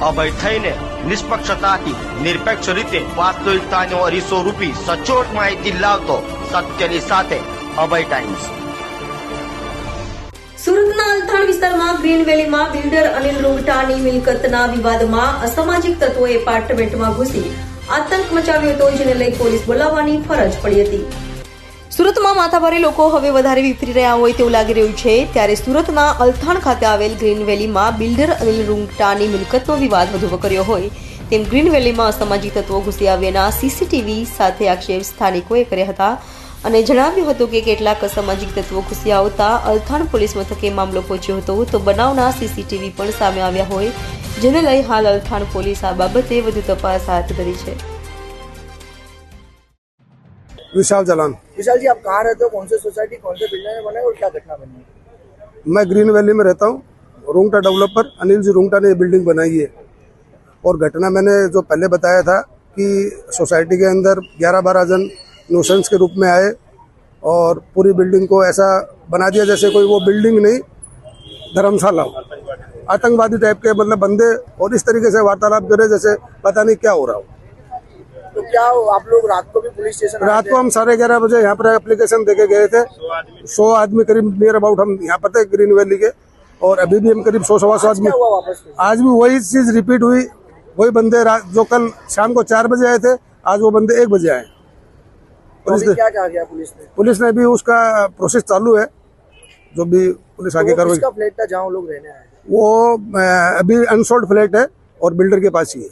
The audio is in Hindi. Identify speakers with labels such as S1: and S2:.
S1: અભય થઈને નિષ્પક્ષતાથી, નિરપેક્ષ રીતે વાસ્તવિકતાનો અરીસો રૂપી સચોટ માહિતી લાવતો સત્યની સાથે અભય ટાઈમ્સ
S2: સુરતના અલથાણ વિસ્તારમાં ગ્રીન વેલીમાં બિલ્ડર અનિલ રૂંગટાની મિલકતના વિવાદમાં અસામાજિક તત્વોએ એપાર્ટમેન્ટમાં ઘૂસી. આતંક મચાવ્યો હતો, જેને લઈ પોલીસ બોલાવવાની ફરજ પડી હતી. સુરતમાં માથાભારે લોકો હવે વધારે વિફરી રહ્યા હોય તેવું લાગી રહ્યું છે. ત્યારે સુરતના અલથાણ ખાતે આવેલ ગ્રીન વેલીમાં બિલ્ડર અનિલ રૂંગટાની મિલકતનો વિવાદ વધુ વકર્યો હોય તેમ ગ્રીન વેલીમાં અસામાજિક તત્વો ઘૂસી આવ્યાના સીસીટીવી સાથે આક્ષેપ સ્થાનિકોએ કર્યા હતા અને જણાવ્યું હતું કે કેટલાક અસામાજિક તત્વો ઘૂસી આવતા અલથાણ પોલીસ મથકે મામલો પહોંચ્યો હતો તો બનાવના સીસીટીવી પણ સામે આવ્યા હોય, જેને લઈ હાલ અલથાણ પોલીસ આ બાબતે વધુ તપાસ હાથ ધરી છે.
S3: विशाल जलान।
S4: विशाल जी आप कहाँ रहते हो? कौन से सोसाइटी कौन से बिल्डर में बने और क्या घटना बनी?
S3: मैं ग्रीन वैली में रहता हूँ। रूंगटा डेवलपर अनिल जी रूंगटा ने ये बिल्डिंग बनाई है। और घटना मैंने जो पहले बताया था कि सोसाइटी के अंदर 11-12 जन न्यूसेंस के रूप में आए और पूरी बिल्डिंग को ऐसा बना दिया जैसे कोई वो बिल्डिंग नहीं धर्मशाला आतंकवादी टाइप के मतलब बंदे और इस तरीके से वार्तालाप करे जैसे पता नहीं क्या हो रहा हो।
S4: तो क्या हो, आप लोग रात को भी पुलिस स्टेशन
S3: रात को हम साढ़े ग्यारह बजे यहाँ पर एप्लीकेशन देके गए थे। सौ आदमी करीब नियर अबाउट हम यहाँ पर थे ग्रीन वैली के। और अभी भी हम करीब सौ सवा सौ आदमी? आज भी वही चीज़ रिपीट हुई। वही बंदे जो कल शाम को चार बजे आए थे आज वो बंदे एक बजे आए।
S4: तो
S3: पुलिस ने
S4: क्या कहा गया पुलिस ने?
S3: पुलिस ने भी उसका प्रोसेस चालू है। जो भी पुलिस आगे
S4: वो
S3: कार्रवाई
S4: किसका फ्लैट था जहाँ वो लोग रहने आए
S3: वो अभी अनसोल्ड फ्लैट है और बिल्डर के पास ही है।